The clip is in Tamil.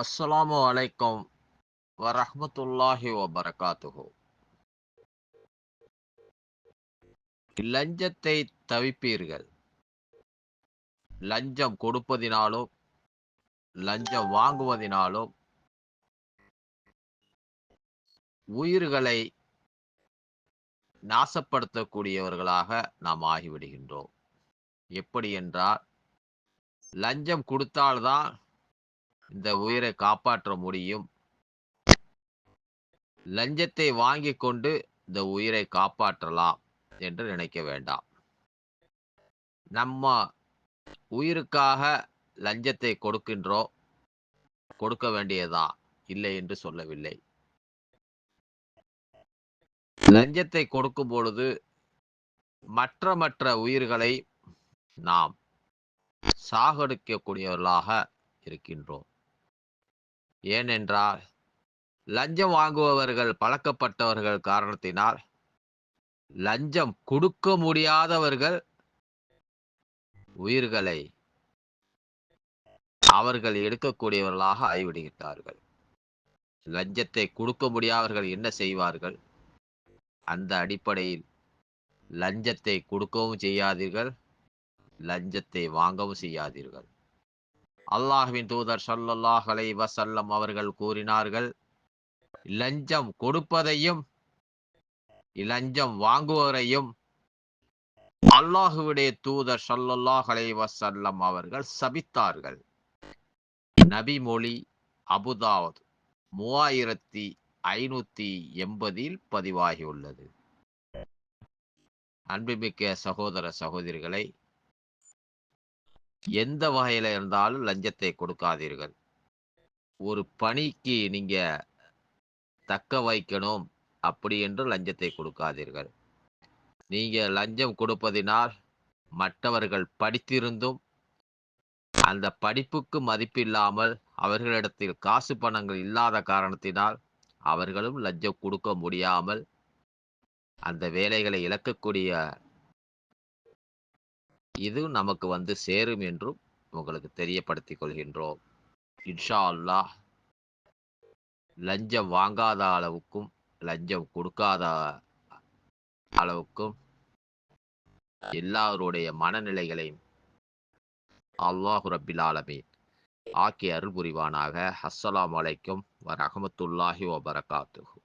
அஸ்ஸலாமு அலைக்கும் வரஹ்மத்துல்லாஹி வபரகாத்துஹு. லஞ்சத்தை தவிப்பீர்கள். லஞ்சம் கொடுப்பதினாலும் லஞ்சம் வாங்குவதினாலும் உயிர்களை நாசப்படுத்தக்கூடியவர்களாக நாம் ஆகிவிடுகின்றோம். எப்படி என்றால் லஞ்சம் கொடுத்தால்தான் இந்த உயிரை காப்பாற்ற முடியும். லஞ்சத்தை வாங்கி கொண்டு இந்த உயிரை காப்பாற்றலாம் என்று நினைக்க வேண்டாம். நம்ம உயிருக்காக லஞ்சத்தை கொடுக்கின்றோம். கொடுக்க வேண்டியதா? இல்லை என்று சொல்லவில்லை. லஞ்சத்தை கொடுக்கும் பொழுது மற்ற மற்ற உயிர்களை நாம் சாகடிக்கக்கூடியவர்களாக இருக்கின்றோம். ஏனென்றால் லஞ்சம் வாங்குபவர்கள் பழக்கப்பட்டவர்கள் காரணத்தினால் லஞ்சம் கொடுக்க முடியாதவர்கள் உயிர்களை அவர்கள் எடுக்கக்கூடியவர்களாக ஆய்விடுகிறார்கள் லஞ்சத்தை கொடுக்க முடியாதவர்கள் என்ன செய்வார்கள்? அந்த அடிப்படையில் லஞ்சத்தை கொடுக்கவும் செய்யாதீர்கள் லஞ்சத்தை வாங்கவும் செய்யாதீர்கள். அல்லாஹ்வின் தூதர் சல்லல்லாஹ் அலை வசல்லம் அவர்கள் கூறினார்கள் லஞ்சம் கொடுப்பதையும் லஞ்சம் வாங்குவதையும் அல்லாஹுவுடைய தூதர் சல்லல்லாஹ் அலை வசல்லம் அவர்கள் சபித்தார்கள். நபி மொழி அபுதாவத் மூவாயிரத்தி ஐநூத்தி எண்பதில் பதிவாகியுள்ளது. அன்புமிக்க சகோதர சகோதரிகளை எந்த வகையில இருந்தாலும் லஞ்சத்தை கொடுக்காதீர்கள். ஒரு பணிக்கு நீங்க தக்க வைக்கணும் அப்படி என்று லஞ்சத்தை கொடுக்காதீர்கள். நீங்க லஞ்சம் கொடுப்பதினால் மற்றவர்கள் படித்திருந்தும் அந்த படிப்புக்கு மதிப்பில்லாமல் அவர்களிடத்தில் காசு பணங்கள் இல்லாத காரணத்தினால் அவர்களும் லஞ்சம் கொடுக்க முடியாமல் அந்த வேலைகளை இழக்கக்கூடிய இது நமக்கு வந்து சேரும் என்றும் உங்களுக்கு தெரியப்படுத்திக் கொள்கின்றோம். இன்ஷா அல்லாஹ் லஞ்சம் வாங்காத அளவுக்கும் லஞ்சம் கொடுக்காத அளவுக்கும் எல்லாருடைய மனநிலைகளையும் அல்லாஹு ரபில் ஆலமீன் ஆக்கி அருள் புரிவானாக. அஸ்ஸலாம் வலைக்கும் வரஹமத்துல்லாஹி வபரகாத்துஹு.